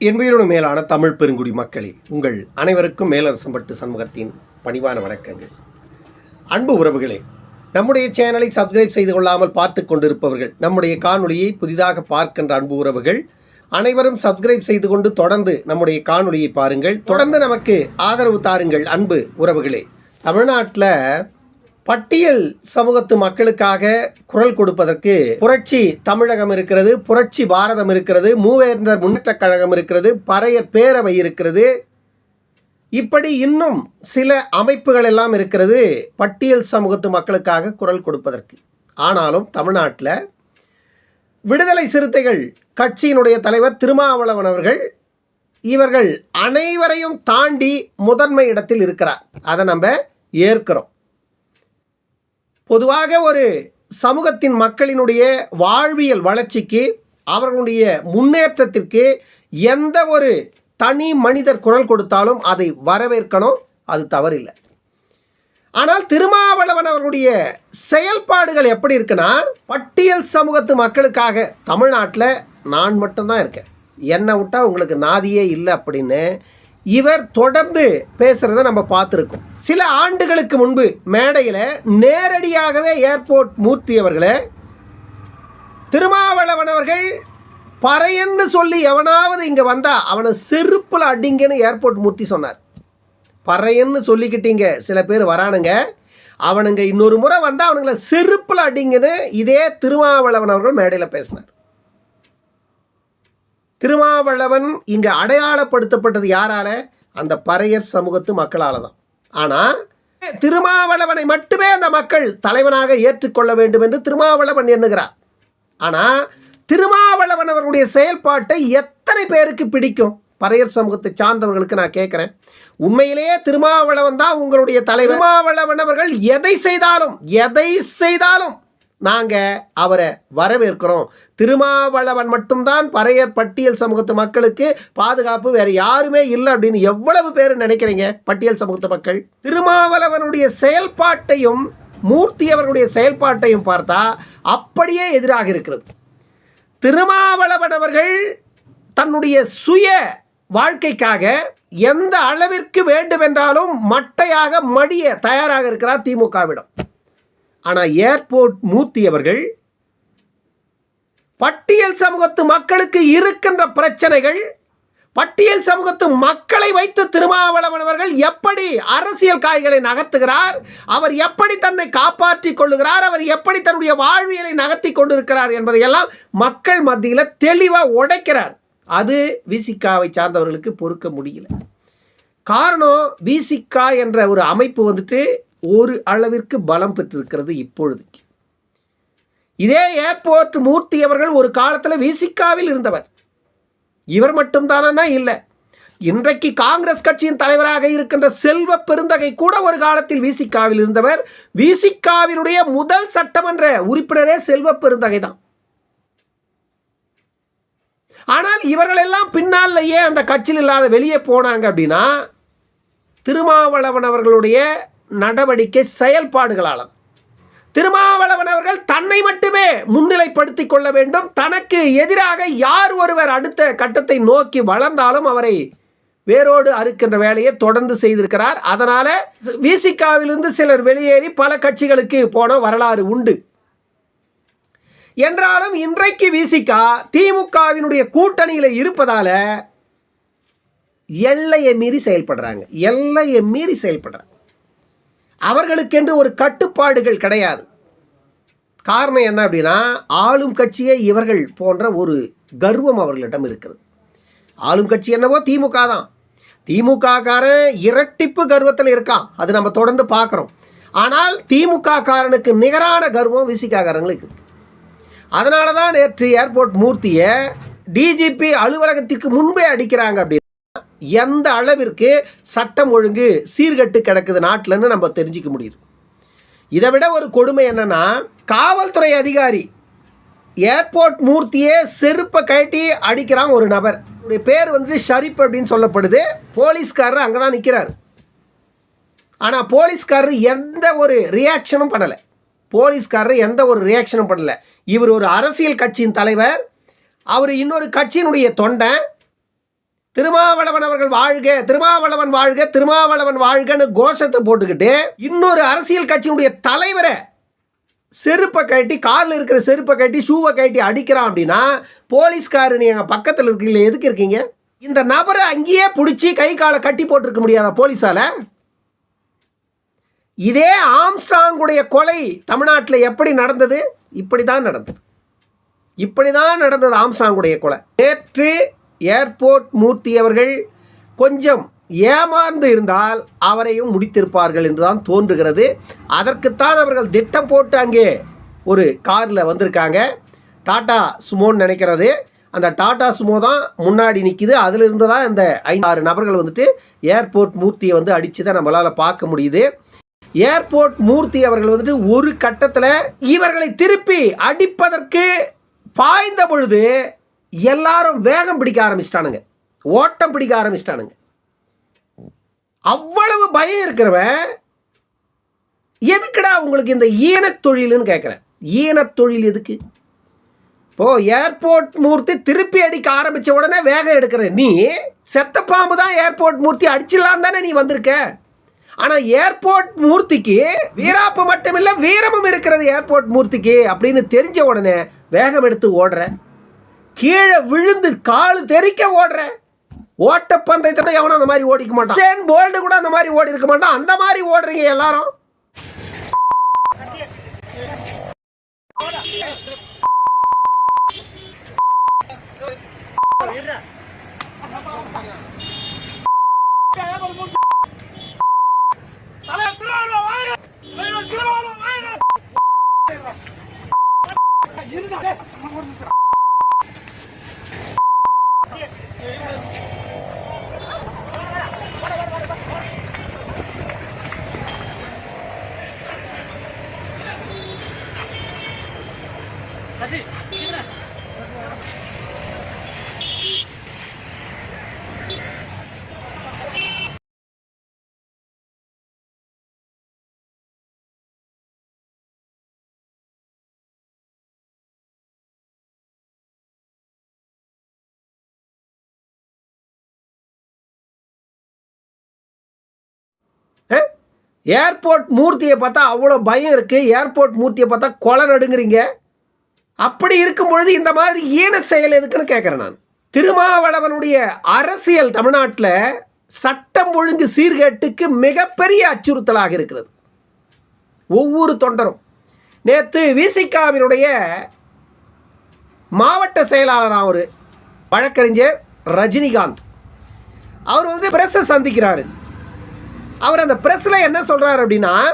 என்பதோடு மேலான தமிழ் பெருங்குடி மக்களே உங்கள் அனைவருக்கும் மேலரசம்பட்டு சண்முகத்தின் பணிவான வணக்கங்கள். அன்பு உறவுகளே நம்முடைய சேனலை சப்ஸ்கிரைப் செய்து கொள்ளாமல் பார்த்து கொண்டிருப்பவர்கள் நம்முடைய காணொலியை புதிதாக பார்க்கின்ற அன்பு உறவுகள் அனைவரும் சப்ஸ்கிரைப் செய்து கொண்டு தொடர்ந்து நம்முடைய காணொலியை பாருங்கள். தொடர்ந்து நமக்கு ஆதரவு தாருங்கள் அன்பு உறவுகளே. தமிழ்நாட்டில் பட்டியல் சமூகத்து மக்களுக்காக குரல் கொடுப்பதற்கு புரட்சி தமிழகம் இருக்கிறது புரட்சி பாரதம் இருக்கிறது மூவேந்தர் முன்னேற்றக் கழகம் இருக்கிறது பறைய பேரவை இருக்கிறது. இப்படி இன்னும் சில அமைப்புகள் எல்லாம் இருக்கிறது பட்டியல் சமூகத்து மக்களுக்காக குரல் கொடுப்பதற்கு. ஆனாலும் தமிழ்நாட்டில் விடுதலை சிறுத்தைகள் கட்சியினுடைய தலைவர் திருமாவளவன் அவர்கள் இவர்கள் அனைவரையும் தாண்டி முதன்மை இடத்தில் இருக்கிறார். அதை நம்ம ஏற்கிறோம். பொதுவாக ஒரு சமூகத்தின் மக்களினுடைய வாழ்வியல் வளர்ச்சிக்கு அவர்களுடைய முன்னேற்றத்திற்கு எந்த ஒரு தனி மனிதர் குரல் கொடுத்தாலும் அதை வரவேற்கணும். அது தவறில்லை. ஆனால் திருமாவளவன் அவர்களுடைய செயல்பாடுகள் எப்படி இருக்குன்னா பட்டியல் சமூகத்து மக்களுக்காக தமிழ்நாட்டில் நான் மட்டும்தான் இருக்கேன். என்னை விட்டால் உங்களுக்கு நாதியே இல்லை அப்படின்னு இவர் தொடர்ந்து பேசுகிறத நம்ம பார்த்துருக்கோம். சில ஆண்டுகளுக்கு முன்பு மேடையில் நேரடியாகவே ஏர்போர்ட் மூர்த்தி அவர்களை திருமாவளவன் அவர்கள் பறையன்னு சொல்லி எவனாவது இங்கே வந்தால் அவனை செருப்பில் அடிங்கன்னு ஏர்போர்ட் மூர்த்தி சொன்னார். பறையன்னு சொல்லிக்கிட்டீங்க சில பேர் வரானுங்க. அவனுங்க இன்னொரு முறை வந்தால் அவனுங்களை செருப்பில் அடிங்கன்னு இதே திருமாவளவன் அவர்கள் மேடையில் பேசினார். திருமாவளவன் இங்கே அடையாளப்படுத்தப்பட்டது யாரால? அந்த பறையர் சமூகத்து மக்களால் தான் ஆனால் திருமாவளவனை மட்டுமே அந்த மக்கள் தலைவனாக ஏற்றுக்கொள்ள வேண்டும் என்று திருமாவளவன் எண்ணுகிறார். ஆனால் திருமாவளவன் அவர்களுடைய செயல்பாட்டை எத்தனை பேருக்கு பிடிக்கும்? பறையர் சமூகத்தை சார்ந்தவர்களுக்கு நான் கேட்குறேன். உண்மையிலேயே திருமாவளவன் தான் உங்களுடைய தலைவர். திருமாவளவன் அவர்கள் எதை செய்தாலும் எதை செய்தாலும் நாங்கள் அவரை வரவேற்கிறோம். திருமாவளவன் மட்டும்தான் பறையர் பட்டியல் சமூகத்து மக்களுக்கு பாதுகாப்பு வேறு யாருமே இல்லை அப்படின்னு எவ்வளவு பேர் நினைக்கிறீங்க பட்டியல் சமூகத்து மக்கள்? திருமாவளவனுடைய செயல்பாட்டையும் மூர்த்தி அவர்களுடைய செயல்பாட்டையும் பார்த்தா அப்படியே எதிராக இருக்கிறது. திருமாவளவன் அவர்கள் தன்னுடைய சுய வாழ்க்கைக்காக எந்த அளவிற்கு வேண்டுமென்றாலும் மட்டையாக மடிய தயாராக இருக்கிறார் திமுகவிடம். ஆனால் ஏர்போர்ட் மூர்த்தி அவர்கள் பட்டியல் சமூகத்து மக்களுக்கு இருக்கின்ற பிரச்சனைகள் பட்டியல் சமூகத்து மக்களை வைத்து திருமாவளவன் அவர்கள் எப்படி அரசியல் காய்களை நகர்த்துகிறார் அவர் எப்படி தன்னை காப்பாற்றிக் கொள்ளுகிறார் அவர் எப்படி தன்னுடைய வாழ்வியலை நகர்த்தி கொண்டிருக்கிறார் என்பதையெல்லாம் மக்கள் மத்தியில் தெளிவாக உடைக்கிறார். அது விசிகாவை சார்ந்தவர்களுக்கு பொறுக்க முடியல. காரணம் விசிகா என்ற ஒரு அமைப்பு வந்துட்டு ஒரு அளவிற்கு பலம் பெற்றிருக்கிறது இப்பொழுதுக்கு. இதே ஏர்போர்ட் மூர்த்தி அவர்கள் ஒரு காலத்தில் விசிகாவில் இருந்தவர். இவர் மட்டும்தானா இல்லை இன்றைக்கு காங்கிரஸ் கட்சியின் தலைவராக இருக்கின்ற செல்வ பெருந்தகை கூட ஒரு காலத்தில் விசிகாவில் இருந்தவர். விசிகாவினுடைய முதல் சட்டமன்ற உறுப்பினரே செல்வ பெருந்தகை தான். ஆனால் இவர்களெல்லாம் பின்னாலேயே அந்த கட்சியில் இல்லாத வெளியே போனாங்க அப்படின்னா திருமாவளவன் அவர்களுடைய நடவடிக்கை செயல்பாடுகளால். திருமாவளவன் அவர்கள் தன்னை மட்டுமே முன்னிலைப்படுத்திக் கொள்ள வேண்டும். தனக்கு எதிராக யார் ஒருவர் அடுத்த கட்டத்தை நோக்கி வளர்ந்தாலும் அவரை வேரோடு அறுக்கின்ற வேலையை தொடர்ந்து செய்திருக்கிறார். அதனால விசிகாவிலிருந்து சிலர் வெளியேறி பல கட்சிகளுக்கு போன வரலாறு உண்டு. என்றாலும் இன்றைக்கு விசிகா திமுகவினுடைய கூட்டணியில் இருப்பதால எல்லையை மீறி செயல்படுறாங்க. எல்லையை மீறி செயல்படுறாங்க. அவர்களுக்கென்று ஒரு கட்டுப்பாடுகள் கிடையாது. காரணம் என்ன அப்படின்னா ஆளும் கட்சியே இவர்கள் போன்ற ஒரு கர்வம் அவர்களிடம் இருக்கிறது. ஆளும் கட்சி என்னவோ திமுக தான். திமுக காரன் இரட்டிப்பு கர்வத்தில் இருக்கான் அது நம்ம தொடர்ந்து பார்க்குறோம். ஆனால் திமுக காரனுக்கு நிகரான கர்வம் விசிகாக்காரங்களுக்கு அதனால தான் நேற்று ஏர்போர்ட் மூர்த்தியை டிஜிபி அலுவலகத்திற்கு முன்பே அடிக்கிறாங்க அப்படின்னு எந்த அளவிற்கு சட்டம் ஒழுங்கு சீர்கட்டு கிடக்குது நாட்டில்னு நம்ம தெரிஞ்சிக்க முடியுது. இதை விட ஒரு கொடுமை என்னன்னா காவல்துறை அதிகாரி ஏர்போர்ட் மூர்த்தியே செருப்பை கட்டி அடிக்கிறான் ஒரு நபர். பேர் வந்து ஷரீப் அப்படின்னு சொல்லப்படுது. போலீஸ்காரர் அங்கே தான் நிற்கிறார் ஆனால் போலீஸ்காரர் எந்த ஒரு ரியாக்ஷனும் பண்ணலை. போலீஸ்காரர் எந்த ஒரு ரியாக்ஷனும் பண்ணலை. இவர் ஒரு அரசியல் கட்சியின் தலைவர். அவர் இன்னொரு கட்சியினுடைய தொண்டை திருமாவளவன் அவர்கள் வாழ்க திருமாவளவன் வாழ்க திருமாவளவன் வாழ்கன்னு கோஷத்தை போட்டுக்கிட்டு இன்னொரு அரசியல் கட்சியினுடைய தலைவரை செருப்பை கட்டி காலில் இருக்கிற செருப்பை கட்டி ஷூவை கட்டி அடிக்கிறான் அப்படின்னா போலீஸ்காரு எங்கள் பக்கத்தில் இருக்கீங்களே எதுக்கு இருக்கீங்க? இந்த நபரை அங்கேயே பிடிச்சி கை காலை கட்டி போட்டிருக்க முடியாத போலீஸால? இதே ஆம்ஸ்டாங்குடைய கொலை தமிழ்நாட்டில் எப்படி நடந்தது? இப்படி தான் நடந்தது. இப்படி தான் நடந்தது ஆம்ஸ்டாங்குடைய கொலை. நேற்று ஏர்போர்ட் மூர்த்தி அவர்கள் கொஞ்சம் ஏமாந்து இருந்தால் அவரையும் முடித்திருப்பார்கள் என்றுதான் தோன்றுகிறது. அதற்குத்தான் அவர்கள் திட்டம் போட்டு அங்கே ஒரு காரில் வந்திருக்காங்க. டாடா சுமோன்னு நினைக்கிறது. அந்த டாடா சுமோ தான் முன்னாடி நிற்கிது அதிலிருந்து தான் இந்த ஐந்து ஆறு நபர்கள் வந்துட்டு ஏர்போர்ட் மூர்த்தியை வந்து அடிச்சதை நம்மளால் பார்க்க முடியுது. ஏர்போர்ட் மூர்த்தி அவர்கள் வந்துட்டு ஒரு கட்டத்தில் இவர்களை திருப்பி அடிப்பதற்கு பாய்ந்த பொழுது எல்லாரும் வேகம் பிடிக்க ஆரம்பிச்சிட்டானுங்க. ஓட்டம் பிடிக்க ஆரம்பிச்சிட்டானுங்க. அவ்வளவு பயம் இருக்கிறவன் எதுக்குடா உங்களுக்கு இந்த ஈனத் தொழில்னு கேட்குறேன் ஈனத் தொழில் எதுக்கு? இப்போ ஏர்போர்ட் மூர்த்தி திருப்பி அடிக்க ஆரம்பித்த உடனே வேகம் எடுக்கிற நீ செத்த பாம்பு தான் ஏர்போர்ட் மூர்த்தி அடிச்சிடலாம் தானே நீ வந்திருக்க? ஆனால் ஏர்போர்ட் மூர்த்திக்கு வீராப்பு இல்லை வீரமும் இருக்கிறது ஏர்போர்ட் மூர்த்திக்கு அப்படின்னு தெரிஞ்ச உடனே வேகம் எடுத்து ஓடுற. கீழே விழுந்து கால் தெறிக்க ஓடுற. ஓட்ட பந்தயத்தோட எவனும் அந்த மாதிரி ஓடிக்க மாட்டான். சேன் போல்டு கூட அந்த மாதிரி ஓடி இருக்க மாட்டான். அந்த மாதிரி ஓடுறீங்க எல்லாரும். Yeah. ஏர்போர்ட் மூர்த்தியை பார்த்தா அவ்வளோ பயம் இருக்குது ஏர்போர்ட் மூர்த்தியை பார்த்தா கொலை நடுங்குறீங்க. அப்படி இருக்கும் பொழுது இந்த மாதிரி ஈன செயல் எதுக்குன்னு கேட்குறேன் நான். திருமாவளவனுடைய அரசியல் தமிழ்நாட்டில் சட்டம் ஒழுங்கு சீர்கேட்டுக்கு மிகப்பெரிய அச்சுறுத்தலாக இருக்கிறது. ஒவ்வொரு தொண்டரும். நேற்று விசிகாவினுடைய மாவட்ட செயலாளர் ஒரு வழக்கறிஞர் ரஜினிகாந்த். அவர் வந்து பிரஸ்ஸை சந்திக்கிறாரு. அவர் அந்த பிரஸ்ல என்ன சொல்றாரு அப்படின்னா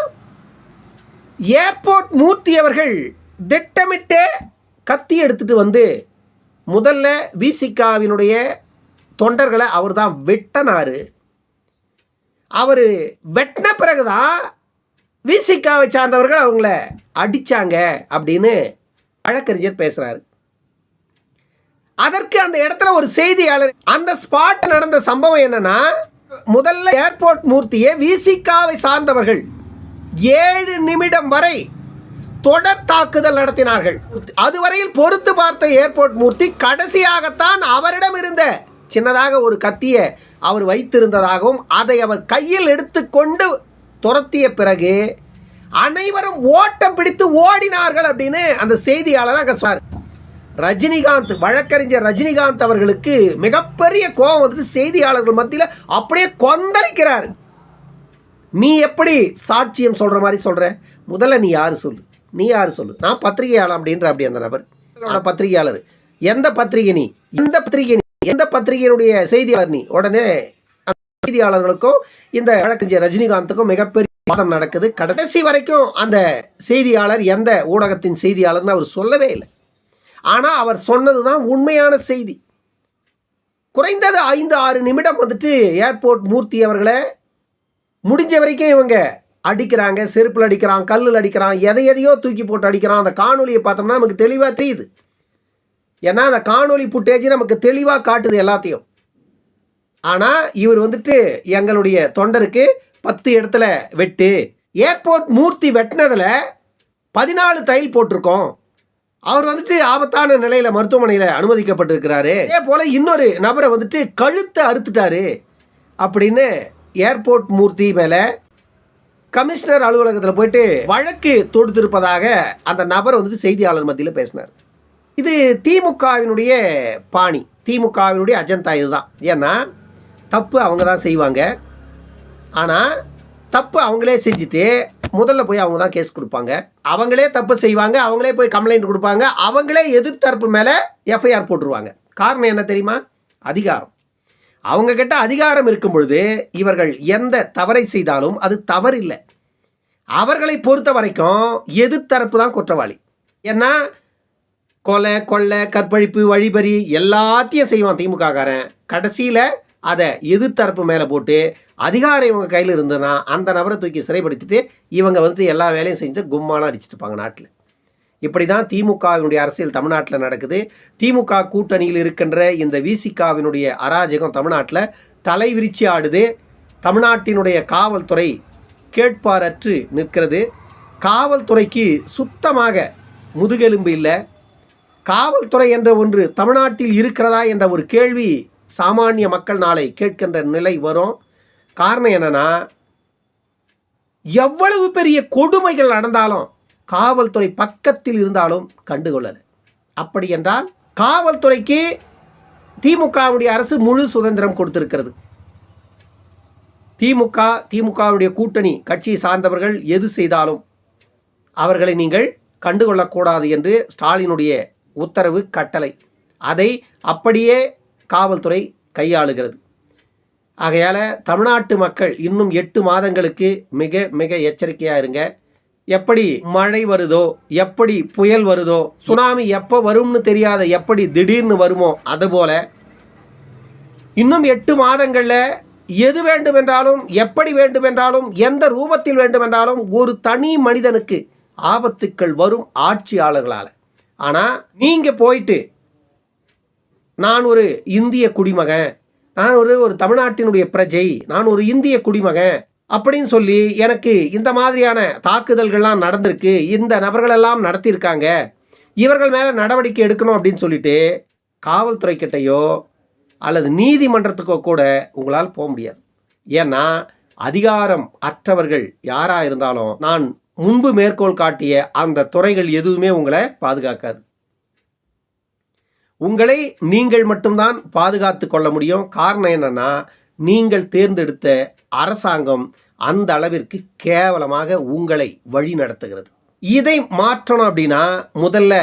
ஏர்போர்ட் மூர்த்தி அவர்கள் திட்டமிட்டே கத்தி எடுத்துட்டு வந்து முதல்ல விசிகாவினுடைய தொண்டர்களை அவர் தான் வெட்டினார். அவர் வெட்டின பிறகுதான் விசிகாவை சார்ந்தவர்கள் அவங்கள அடிச்சாங்க அப்படின்னு வழக்கறிஞர் பேசுகிறாரு அதற்கு அந்த இடத்துல ஒரு செய்தியாளர் அந்த ஸ்பாட் நடந்த சம்பவம் என்னன்னா முதல்ல ஏர்போர்ட் மூர்த்தியை விசிகாவை சார்ந்தவர்கள். ஏழு நிமிடம் வரை தொடர் தாக்குதல் நடத்தினார்கள். அதுவரையில் பொறுத்து பார்த்த ஏர்போர்ட் மூர்த்தி கடைசியாகத்தான் அவரிடம் இருந்த சின்னதாக ஒரு கத்தியை அவர் வைத்திருந்ததாகவும் அதை அவர் கையில் எடுத்துக்கொண்டு துரத்திய பிறகு அனைவரும் ஓட்டம் பிடித்து ஓடினார்கள் அப்படின்னு அந்த செய்தியாளர் அங்கே சொன்னார். ரஜினிகாந்த் வழக்கறிஞர் ரஜினிகாந்த் அவர்களுக்கு மிகப்பெரிய கோபம் வந்துட்டு செய்தியாளர்கள் மத்தியில் அப்படியே கொந்தளிக்கிறார். நீ எப்படி சாட்சியம் சொல்ற மாதிரி சொல்ற? முதல்ல நீ யாரு சொல்லு? நீ யாரு சொல்லு? நான் பத்திரிகையாளர் அப்படின்ற அப்படி அந்த நபர். பத்திரிகையாளர். எந்த பத்திரிகை நீ? எந்த பத்திரிகை நீ? எந்த பத்திரிகையினுடைய செய்தியாளர் நீ? உடனே அந்த செய்தியாளர்களுக்கும் இந்த வழக்கறிஞர் ரஜினிகாந்துக்கும் மிகப்பெரிய வாதம் நடக்குது. கடைசி வரைக்கும் அந்த செய்தியாளர் எந்த ஊடகத்தின் செய்தியாளர்னு அவர் சொல்லவே இல்லை. ஆனால் அவர் சொன்னது தான் உண்மையான செய்தி. குறைந்தது ஐந்து ஆறு நிமிடம் வந்துட்டு ஏர்போர்ட் மூர்த்தி அவர்களை முடிஞ்ச வரைக்கும் இவங்க அடிக்கிறாங்க செருப்பில் அடிக்கிறான் கல்லில் அடிக்கிறான் எதை எதையோ தூக்கி போட்டு அடிக்கிறான். அந்த காணொலியை பார்த்தோம்னா நமக்கு தெளிவாக தெரியுது. ஏன்னா அந்த காணொலி புட்டேஜ் நமக்கு தெளிவாக காட்டுது எல்லாத்தையும். ஆனால் இவர் வந்துட்டு எங்களுடைய தொண்டருக்கு பத்து இடத்துல வெட்டு. ஏர்போர்ட் மூர்த்தி வெட்டினதில் பதினாலு தையல் போட்டிருக்கோம். அவர் வந்துட்டு ஆபத்தான நிலையில மருத்துவமனையில் அனுமதிக்கப்பட்டிருக்கிறாரு. அதே போல இன்னொரு நபரை வந்துட்டு கழுத்தை அறுத்துட்டாரு. அப்படின்னு ஏர்போர்ட் மூர்த்தி மேலே கமிஷனர் அலுவலகத்தில் போயிட்டு வழக்கு தொடுத்திருப்பதாக அந்த நபர் வந்துட்டு செய்தியாளர் மத்தியில் பேசினார். இது திமுகவினுடைய பாணி. திமுகவினுடைய அஜந்தா இதுதான். ஏன்னா தப்பு அவங்க தான் செய்வாங்க. ஆனால் தப்பு அவங்களே செஞ்சுட்டு முதல்ல போய் அவங்க தான் கேஸ் கொடுப்பாங்க. அவங்களே தப்பு செய்வாங்க அவங்களே போய் கம்ப்ளைண்ட் கொடுப்பாங்க அவங்களே எதிர்த்தரப்பு மேலே எஃப்ஐஆர் போட்டுருவாங்க. காரணம் என்ன தெரியுமா? அதிகாரம். அவங்கக்கிட்ட அதிகாரம் இருக்கும் பொழுது இவர்கள் எந்த தவறை செய்தாலும் அது தவறு இல்லை அவர்களை பொறுத்த வரைக்கும் எதிர்த்தரப்பு தான் குற்றவாளி. ஏன்னா கொலை கொள்ளை கற்பழிப்பு வழிபறி எல்லாத்தையும் செய்வான் திமுககாரன். கடைசியில் அதை எதிர்த்தரப்பு மேலே போட்டு அதிகாரம் இவங்க கையில் இருந்ததுன்னா அந்த நபரை தூக்கி சிறைப்படுத்திட்டு இவங்க வந்து எல்லா வேலையும் செஞ்சு கும்மாலாம் அடிச்சிட்டுப்பாங்க நாட்டில். இப்படி தான் திமுகவினுடைய அரசியல் தமிழ்நாட்டில் நடக்குது. திமுக கூட்டணியில் இருக்கின்ற இந்த விசிகாவினுடைய அராஜகம் தமிழ்நாட்டில் தலைவிரிச்சி ஆடுது. தமிழ்நாட்டினுடைய காவல்துறை கேட்பாரற்று நிற்கிறது. காவல்துறைக்கு சுத்தமாக முதுகெலும்பு இல்லை. காவல்துறை என்ற ஒன்று தமிழ்நாட்டில் இருக்கிறதா என்ற ஒரு கேள்வி சாமானிய மக்கள் நாளை கேட்கின்ற நிலை வரும். காரணம் என்னன்னா எவ்வளவு பெரிய கொடுமைகள் நடந்தாலும் காவல்துறை பக்கத்தில் இருந்தாலும் கண்டுகொள்ளல. அப்படி என்றால் காவல்துறைக்கு திமுகவுடைய அரசு முழு சுதந்திரம் கொடுத்திருக்கிறது. திமுக திமுகவுடைய கூட்டணி கட்சியை சார்ந்தவர்கள் எது செய்தாலும் அவர்களை நீங்கள் கண்டுகொள்ளக்கூடாது என்று ஸ்டாலினுடைய உத்தரவு கட்டளை. அதை அப்படியே காவல்துறை கையாளுகிறது. ஆகையால் தமிழ்நாட்டு மக்கள் இன்னும் எட்டு மாதங்களுக்கு மிக மிக எச்சரிக்கையாக இருங்க. எப்படி மழை வருதோ எப்படி புயல் வருதோ சுனாமி எப்போ வரும்னு தெரியாத எப்படி திடீர்னு வருமோ அதுபோல் இன்னும் எட்டு மாதங்களில் எது வேண்டுமென்றாலும் எப்படி வேண்டுமென்றாலும் எந்த ரூபத்தில் வேண்டுமென்றாலும் ஒரு தனி மனிதனுக்கு ஆபத்துக்கள் வரும் ஆட்சியாளர்களால். ஆனால் நீங்கள் போயிட்டு நான் ஒரு இந்திய குடிமகன். நான் ஒரு ஒரு தமிழ்நாட்டினுடைய பிரஜை. நான் ஒரு இந்திய குடிமகன் அப்படின்னு சொல்லி எனக்கு இந்த மாதிரியான தாக்குதல்கள்லாம் நடந்திருக்கு. இந்த நபர்களெல்லாம் நடத்தியிருக்காங்க. இவர்கள் மேலே நடவடிக்கை எடுக்கணும் அப்படின்னு சொல்லிட்டு காவல்துறை கிட்டையோ அல்லது நீதிமன்றத்துக்கோ கூட உங்களால் போக முடியாது. ஏன்னா அதிகாரம் அற்றவர்கள் யாராக இருந்தாலும் நான் முன்பு மேற்கோள் காட்டிய அந்த துறைகள் எதுவுமே உங்களை பாதுகாக்காது. உங்களை நீங்கள் மட்டும்தான் பாதுகாத்து கொள்ள முடியும். காரணம் என்னன்னா நீங்கள் தேர்ந்தெடுத்த அரசாங்கம் அந்த அளவிற்கு கேவலமாக உங்களை வழி நடத்துகிறது. இதை மாற்றணும் அப்படின்னா முதல்ல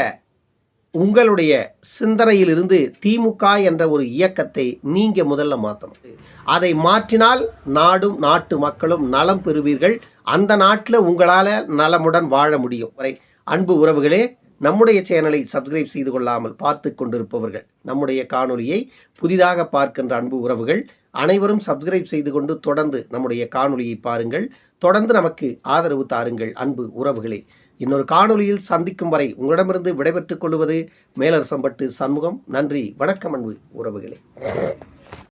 உங்களுடைய சிந்தனையிலிருந்து திமுக என்ற ஒரு இயக்கத்தை நீங்க முதல்ல மாற்றணும் அதை மாற்றினால் நாடும் நாட்டு மக்களும் நலம் பெறுவீர்கள். அந்த நாட்டில் உங்களால் நலமுடன் வாழ முடியும். வரை அன்பு உறவுகளே நம்முடைய சேனலை சப்ஸ்கிரைப் செய்து கொள்ளாமல் பார்த்து கொண்டிருப்பவர்கள் நம்முடைய காணொலியை புதிதாக பார்க்கின்ற அன்பு உறவுகள் அனைவரும் சப்ஸ்கிரைப் செய்து கொண்டு தொடர்ந்து நம்முடைய காணொலியை பாருங்கள். தொடர்ந்து நமக்கு ஆதரவு தாருங்கள் அன்பு உறவுகளே. இன்னொரு காணொலியில் சந்திக்கும் வரை உங்களிடமிருந்து விடைபெற்றுக் கொள்வது மேலரசம்பட்டு சண்முகம். நன்றி வணக்கம் அன்பு உறவுகளே.